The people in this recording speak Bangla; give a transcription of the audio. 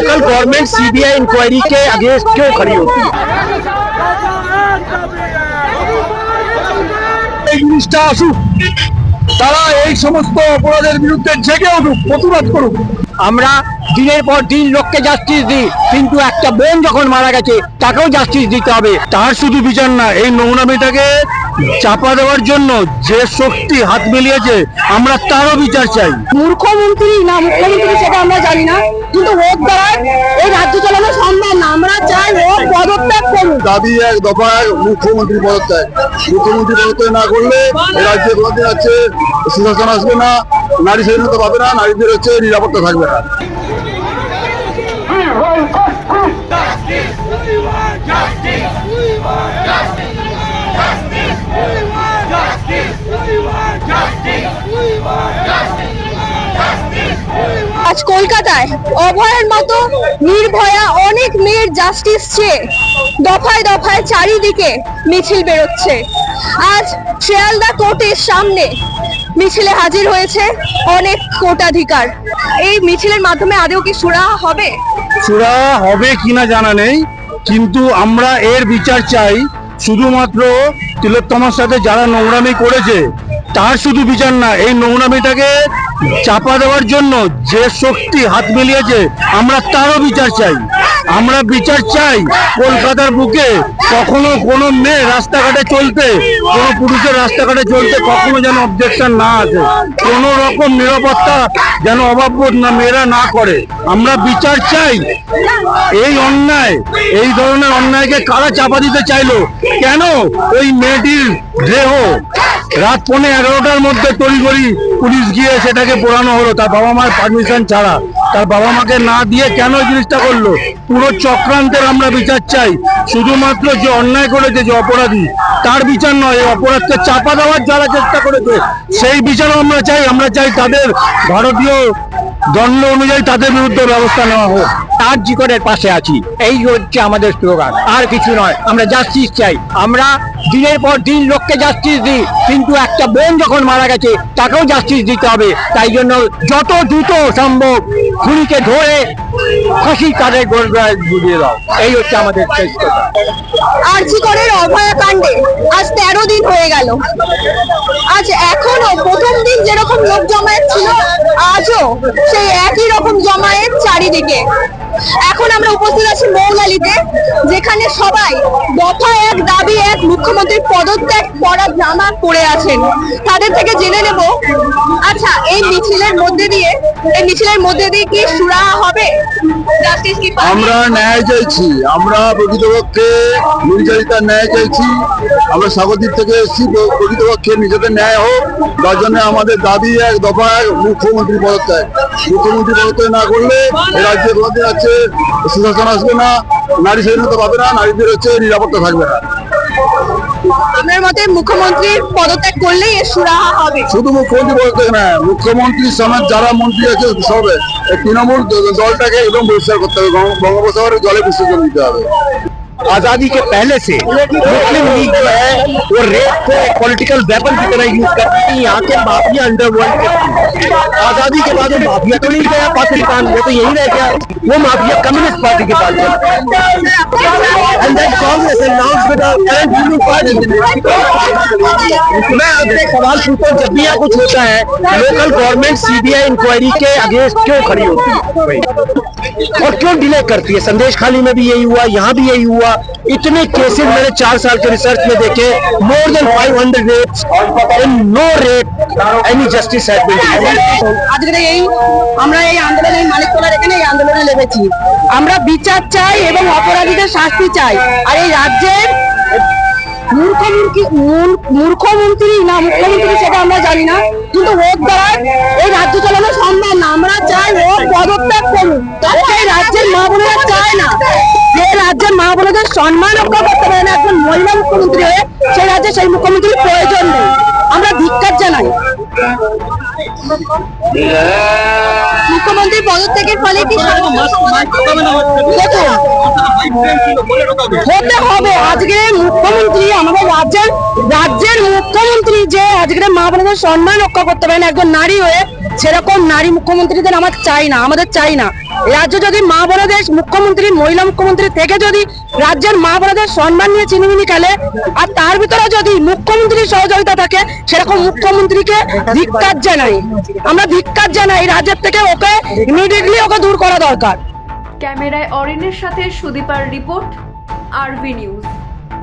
लोकल गवर्नमेंट सीबीआई इंक्वायरी के अगेंस्ट क्यों खड़ी होती है এই জিনিসটা আসুক তারা এই সমস্ত অপরাধের বিরুদ্ধে জেগে উঠুক প্রতিবাদ করুক আমরা দিনের পর দিন লোককে জাস্টিস দিই কিন্তু একটা বোন যখন মারা গেছে তাকেও জাস্টিস দিতে হবে তার শুধু বিচার না এই নোংরামিটাকে চাপা দেওয়ার জন্য যে শক্তি হাত মিলিয়েছে আমরা তারও বিচার চাই। মূর্খমন্ত্রী না মুখ্যমন্ত্রী সেটা আমরা জানি না কিন্তু ওর দ্বারা এই রাজ্য চালানো সম্ভব না। আমরা চাই ও পদত্যাগ করুক। দাবি এক দফা এক মুখ্যমন্ত্রী পদত্যাগ। মুখ্যমন্ত্রী পদত্যাগ না করলে এই রাজ্যে কোনোদিন হচ্ছে সুশাসন আসবে না নারী স্বাধীনতা পাবে না নারীদের হচ্ছে নিরাপত্তা থাকবে না। আজ কলকাতায় অভয়ের মতো নির্ভয়া অনেক মেয়ের জাস্টিস চেয়ে দফায় দফায় চারিদিকে মিছিল বেরোচ্ছে। আজ শিয়ালদা কোর্টের সামনে মিছিলে হাজির হয়েছে অনেক কোটাধিকার। এই মিছিলের মাধ্যমে আদেও কি সুরাহা হবে? চূড়া হবে কিনা জানা নেই, কিন্তু আমরা এর বিচার চাই। শুধুমাত্র তিলোত্তমার সাথে যারা নোংরামি করেছে, তার শুধু বিচার না, এই নোংরামিটাকে চাপা দেওয়ার জন্য যে শক্তি হাত মিলিয়েছে, আমরা তারও বিচার চাই। আমরা বিচার চাই কলকাতার বুকে কখনো কোনো মেয়ে রাস্তাঘাটে চলতে, কোনো পুরুষের রাস্তাঘাটে চলতে কখনো যেন অবজেকশন না আসে। কোনো রকম নিরাপত্তা যেন অভাববোধ না মেয়েরা না করে। আমরা বিচার চাই। এই অন্যায়, এই ধরনের অন্যায়কে কারা চাপা দিতে চাইলো? কেন? ওই মেয়েটির দেহ। রাত পৌনে এগারোটার মধ্যে তড়িঘড়ি পুলিশ গিয়ে সেটাকে পোড়ানো হলো। তার বাবা মায়ের পারমিশন ছাড়া। তার বাবা মাকে না দিয়ে কেন জিনিসটা করল? পুরো চক্রান্তের আমরা বিচার চাই। শুধুমাত্র যে অন্যায় করেছে, যে অপরাধী, তার বিচার নয়, এই অপরাধকে চাপা দেওয়ার যারা চেষ্টা করেছে, সেই বিচারও আমরা চাই। আমরা চাই তাদের ভারতীয় দণ্ড অনুযায়ী তাদের বিরুদ্ধে ব্যবস্থা নেওয়া হোক। তার জিকরের পাশে আছি। এই হচ্ছে আমাদের স্লোগান আর কিছু নয়, আমরা জাস্টিস চাই। আমরা দিনের পর দিন লোককে জাস্টিস দিই, কিন্তু একটা বোন যখন মারা গেছে, তাকেও জাস্টিস দিতে হবে। তাই জন্য যত দ্রুত সম্ভব খুনিকে ধরে ফাঁসি তাদের গোড়ায় বুঝিয়ে দাও। এই হচ্ছে আমাদের শেষ কথা। আরজিকরের অভয়া কাণ্ডে আজ হয়ে গেল। আজ এখনও প্রথম দিন যেরকম লোক জমায়েত ছিল, আজও সেই একই রকম জমায়েত চারিদিকে। এখন আমরা উপস্থিত আছি মৌলালিতে যেখানে সবাই দফা এক, দাবি এক, মুখ্যমন্ত্রীর পদত্যাগ করা জামা পড়ে আছেন। তাদের থেকে জেনে নেব আচ্ছা এই মিছিলের মধ্যে দিয়ে, এই মিছিলের মধ্যে দিয়ে কি সুরাহা হবে? আমরা ন্যায় চাইছি, আমরা প্রকৃতপক্ষে নির্যাতিতার ন্যায় চাইছি। আমরা স্বাগতিক থেকে এসেছি প্র- প্রকৃতপক্ষে নিজেদের ন্যায় হোক, তার জন্য আমাদের দাবি এক দফা, এক মুখ্যমন্ত্রী পদত্যাগ। মুখ্যমন্ত্রী পদত্যাগ না করলে রাজ্যে কোনোদিন হচ্ছে সুশাসন আসবে না, নারী স্বাধীনতা পাবে না, নারীদের হচ্ছে নিরাপত্তা থাকবে না। আপনার মতে মুখ্যমন্ত্রীর পদত্যাগ করলেই এর সুরাহা হবে শুধু মুখ্যমন্ত্রী পদত্যাগ না মুখ্যমন্ত্রী সমেত যারা মন্ত্রী আছে সব এই তৃণমূল দ- দলটাকে একদম বহিষ্কার করতে হবে বঙ্গ- বঙ্গোপসাগরের জলে বিসর্জন দিতে হবে आजादी के पहले से मुस्लिम लीग जो है वो रेप को पॉलिटिकल वेपन की तरह यूज करती थी यहाँ के माफिया अंडरवर्ल्ड के आजादी के बाद वो माफिया तो नहीं गया पाकिस्तान वो तो यही रह गया वो माफिया कम्युनिस्ट पार्टी के पास मैं आपसे एक सवाल पूछता हूँ जब भी यहाँ कुछ होता है लोकल गवर्नमेंट सीबीआई इंक्वायरी के अगेंस्ट क्यों खड़ी होती है और क्यों डिले करती है संदेश खाली में भी यही हुआ यहाँ भी यही हुआ इतने केसेस मैंने चार साल के रिसर्च में देखे more than 500 rapes in no rape any justice has been আজকে এই আমরা এই আন্দোলনে এই মানিকতলার এখানে এই আন্দোলনে লেগেছি আমরা বিচার চাই এবং অপরাধীদের শাস্তি চাই আর এই রাজ্যের মূর্খমন্ত্রী মূর- মূর্খমন্ত্রী না, মুখ্যমন্ত্রী সেটা আমরা জানি না। কিন্তু ওর দ্বারা এই রাজ্য চালানো সম্ভব না। আমরা চাই ও পদত্যাগ করুক। ওকে এই রাজ্যের মা বোনেরা চায় না। যে রাজ্যের মা বোনেদের সম্মান রক্ষা করতে পারে না একজন মহিলা মুখ্যমন্ত্রী হয়ে, সেই রাজ্যে সেই মুখ্যমন্ত্রীর প্রয়োজন নেই। আমরা ধিক্কার জানাই। মুখ্যমন্ত্রী পদত্যাগের ফলে কি হতে হবে? আজকে মুখ্যমন্ত্রী, আমাদের রাজ্যের রাজ্যের মুখ্যমন্ত্রী যে আজকে মা বোনদের সম্মান রক্ষা করতে পারেন, একজন নারী হয়ে সেরকম নারী মুখ্যমন্ত্রীদের আমার চাই না, আমাদের চাই না। রাজ্য যদি মা বোনেদের মুখ্যমন্ত্রী, মহিলা মুখ্যমন্ত্রী থেকে যদি রাজ্যের মা বোনেদের সম্মান নিয়ে চিনিমিনি খেলে, আর তার ভিতরে যদি মুখ্যমন্ত্রীর সহযোগিতা থাকে, সেরকম মুখ্যমন্ত্রীকে ধিক্কার জানাই। আমরা ধিক্কার জানাই রাজ্যের থেকে ওকে ইমিডিয়েটলি ওকে দূর করা দরকার। ক্যামেরায় অরিনের সাথে সুদীপার রিপোর্ট, আরভি নিউজ।